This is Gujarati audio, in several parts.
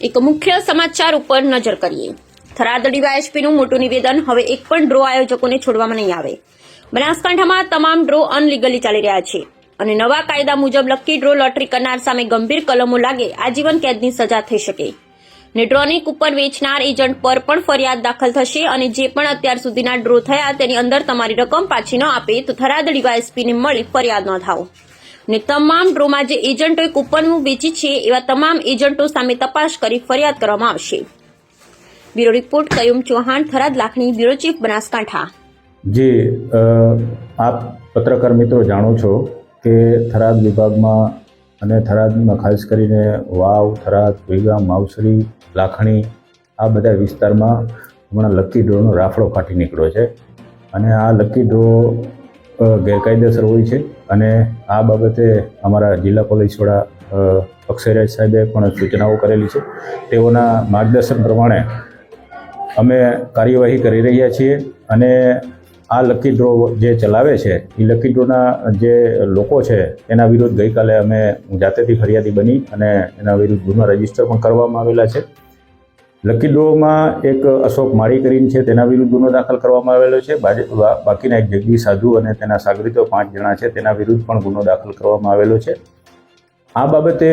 એક મુખ્ય સમાચાર ઉપર નજર કરીએ. થરાદ ડીવાયએસપીનું મોટું નિવેદન, હવે એક પણ ડ્રો આયોજકોને છોડવામાં નહીં આવે. બનાસકાંઠામાં તમામ ડ્રો અનલીગલી ચાલી રહ્યા છે અને નવા કાયદા મુજબ લકી ડ્રો લોટરી કરનાર સામે ગંભીર કલમો લાગે, આજીવન કેદની સજા થઈ શકે. ને ડ્રોની કૂપન વેચનાર એજન્ટ પર પણ ફરિયાદ દાખલ થશે અને જે પણ અત્યાર સુધીના ડ્રો થયા તેની અંદર તમારી રકમ પાછી ન આપે તો થરાદ ડીવાયએસપીને મળી ફરિયાદ નોંધાવો. ને તમામ ડ્રોમાં જે એજન્ટોએ કૂપન વેચી છે, એવા તમામ એજન્ટો સામે તપાસ કરી ફરિયાદ કરવામાં આવશે. Bureau report, Kayum Chauhan, Tharad Lakhani bureau chief, Banaskantha. જે આપ પત્રકાર મિત્રો જાણો છો કે થરાદ વિભાગમાં અને થરાદમાં ખાસ કરીને વાવ, થરાદ વેગામ માવસરી, લાખણી આ બધા વિસ્તારમાં હમણાં લકી ડ્રોનો રાફડો ફાટી નીકળ્યો છે. અને આ લકી ડ્રો ગેરકાયદેસર હોય છે અને આ બાબતે અમારા જિલ્લા પોલીસ વડા અક્ષયરાજ સાહેબે પણ સૂચનાઓ કરેલી છે. તેઓના માર્ગદર્શન પ્રમાણે અમે કાર્યવાહી કરી રહ્યા છીએ અને આ લકી ડ્રો જે ચલાવે છે, એ લકી ડ્રોના જે લોકો છે, એના વિરુદ્ધ ગઈકાલે અમે જાતેથી ફરિયાદી બની અને એના વિરુદ્ધ ગુનો રજિસ્ટર પણ કરવામાં આવેલા છે. લકી ડ્રોમાં એક અશોક માળી કરીને છે, તેના વિરુદ્ધ ગુનો દાખલ કરવામાં આવેલો છે. બાકીના એક જગદીશ સાધુ અને તેના સાગરીતો પાંચ જણા છે, તેના વિરુદ્ધ પણ ગુનો દાખલ કરવામાં આવેલો છે. આ બાબતે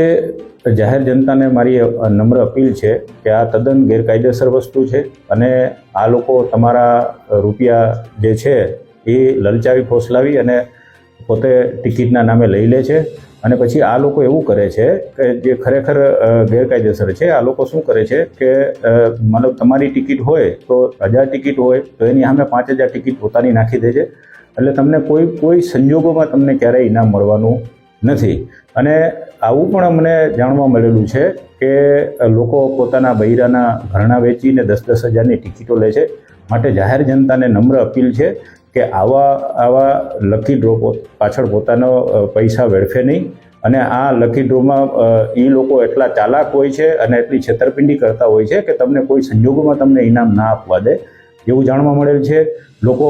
જાહેર જનતાને મારી નમ્ર અપીલ છે કે આ તદ્દન ગેરકાયદેસર વસ્તુ છે અને આ લોકો તમારા રૂપિયા જે છે એ લલચાવી ફોસલાવી અને પોતે ટિકિટના નામે લઈ લે છે. અને પછી આ લોકો એવું કરે છે કે જે ખરેખર ગેરકાયદેસર છે, આ લોકો શું કરે છે કે મતલબ તમારી ટિકિટ હોય તો હજાર ટિકિટ હોય તો એની સામે પાંચ હજાર ટિકિટ પોતાની નાખી દે છે એટલે તમને કોઈ કોઈ સંજોગોમાં તમને ક્યારેય ઇનામ મળવાનું નથી. અને આવું પણ અમને જાણવા મળેલું છે કે લોકો પોતાના બૈરાના ઘરણા વેચીને દસ દસ હજારની ટિકિટો લે છે. માટે જાહેર જનતાને નમ્ર અપીલ છે કે આવા આવા લકી ડ્રો પાછળ પોતાનો પૈસા વેડફે નહીં. અને આ લકી ડ્રોમાં એ લોકો એટલા ચાલાક હોય છે અને એટલી છેતરપિંડી કરતા હોય છે કે તમને કોઈ સંજોગોમાં તમને ઇનામ ના આપવા દે. એવું જાણવા મળેલ છે. લોકો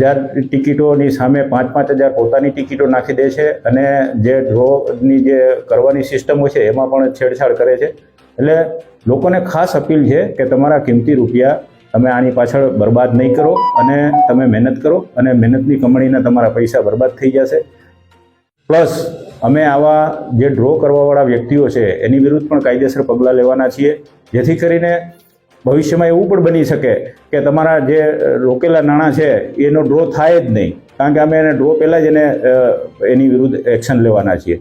હજાર ટિકિટોની સામે પાંચ પાંચ હજાર પોતાની ટિકિટો નાખી દે છે અને જે ડ્રોની જે કરવાની સિસ્ટમ હોય છે એમાં પણ છેડછાડ કરે છે. એટલે લોકોને ખાસ અપીલ છે કે તમારા કિંમતી રૂપિયા તમે આની પાછળ બરબાદ નહીં કરો અને તમે મહેનત કરો અને મહેનતની કમાણીના તમારા પૈસા બરબાદ થઈ જશે. પ્લસ, અમે આવા જે ડ્રો કરવાવાળા વ્યક્તિઓ છે, એની વિરુદ્ધ પણ કાયદેસર પગલાં લેવાના છીએ. જેથી કરીને ભવિષ્યમાં એવું પણ બની શકે કે તમારા જે રોકેલા નાણાં છે, એનો ડ્રો થાય જ નહીં. કારણ કે અમે એને ડ્રો પહેલાં જ એને એની વિરુદ્ધ એક્શન લેવાના છીએ.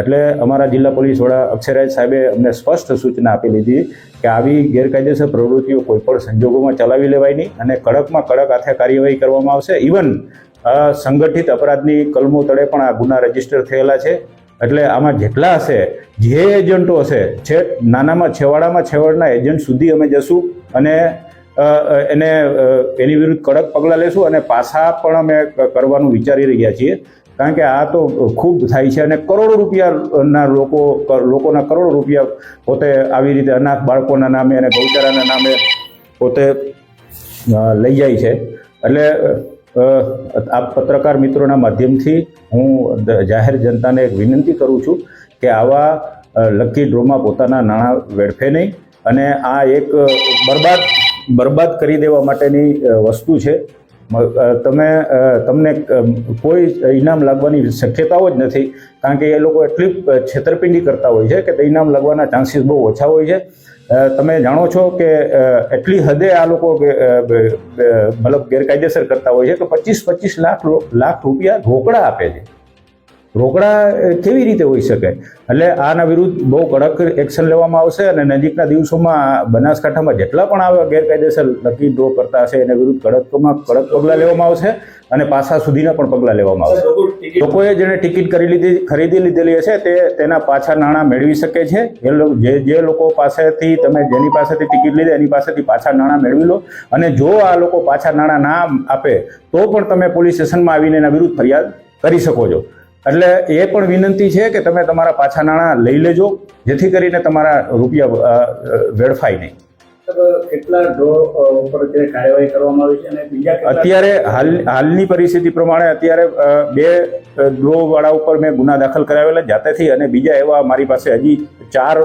એટલે અમારા જિલ્લા પોલીસ વડા અક્ષરાજ સાહેબે અમને સ્પષ્ટ સૂચના આપી લીધી કે આવી ગેરકાયદેસર પ્રવૃત્તિઓ કોઈપણ સંજોગોમાં ચલાવી લેવાય નહીં અને કડકમાં કડક હાથે કાર્યવાહી કરવામાં આવશે. ઇવન સંગઠિત અપરાધની કલમો તળે પણ આ ગુના રજિસ્ટર થયેલા છે. એટલે આમાં જેટલા હશે, જે એજન્ટો હશે, છે, નાનામાં છેવાડામાં છેવાડના એજન્ટ સુધી અમે જશું અને એને એની વિરુદ્ધ કડક પગલાં લેશું અને પાછા પણ અમે કરવાનું વિચારી રહ્યા છીએ. કારણ કે આ તો ખૂબ થાય છે અને કરોડો રૂપિયાના લોકો, લોકોના કરોડો રૂપિયા પોતે આવી રીતે અનાથ બાળકોના નામે અને ગૌચારાના નામે પોતે લઈ જાય છે. એટલે આ પત્રકાર મિત્રોના માધ્યમથી હું જાહેર જનતાને એક વિનંતી કરું છું કે આવા લકી ડ્રોમાં પોતાના નાણાં વેડફે નહીં અને આ એક બરબાદ બરબાદ કરી દેવા માટેની વસ્તુ છે. તમે તમને કોઈ ઇનામ લાગવાની શક્યતાઓ જ નથી, કારણ કે એ લોકો એટલી છેતરપિંડી કરતા હોય છે કે તે ઇનામ લાગવાના ચાન્સીસ બહુ ઓછા હોય છે. તમે જાણો છો કે એટલી હદે આ લોકો મતલબ ગેરકાયદેસર કરતા હોય છે કે પચીસ પચીસ લાખ લાખ રૂપિયા ઢોકળા આપે છે. રોકડા કેવી રીતે હોઈ શકે? એટલે આના વિરુદ્ધ બહુ કડક એક્શન લેવામાં આવશે અને નજીકના દિવસોમાં બનાસકાંઠામાં જેટલા પણ આવા ગેરકાયદેસર લકી ડ્રો કરતા હશે એના વિરુદ્ધ કડકમાં કડક પગલાં લેવામાં આવશે અને પાછા સુધીના પણ પગલાં લેવામાં આવશે. લોકોએ જેને ટિકિટ કરી લીધી ખરીદી લીધેલી હશે તે તેના પાછા નાણાં મેળવી શકે છે. એ જે જે લોકો પાસેથી તમે જેની પાસેથી ટિકિટ લીધી એની પાસેથી પાછા નાણાં મેળવી લો. અને જો આ લોકો પાછા નાણાં ના આપે તો પણ તમે પોલીસ સ્ટેશનમાં આવીને એના વિરુદ્ધ ફરિયાદ કરી શકો છો. એટલે એ પણ વિનંતી છે કે તમે તમારા પાછા નાણાં લઈ લેજો જેથી કરીને તમારા રૂપિયા વેડફાય નહીં. કેટલા ડ્રો ઉપર કાર્યવાહી કરવામાં આવી છે અને બીજા અત્યારે હાલ હાલની પરિસ્થિતિ પ્રમાણે અત્યારે બે ડ્રો વાળા ઉપર મેં ગુના દાખલ કરાવેલા જાતેથી અને બીજા એવા મારી પાસે હજી ચાર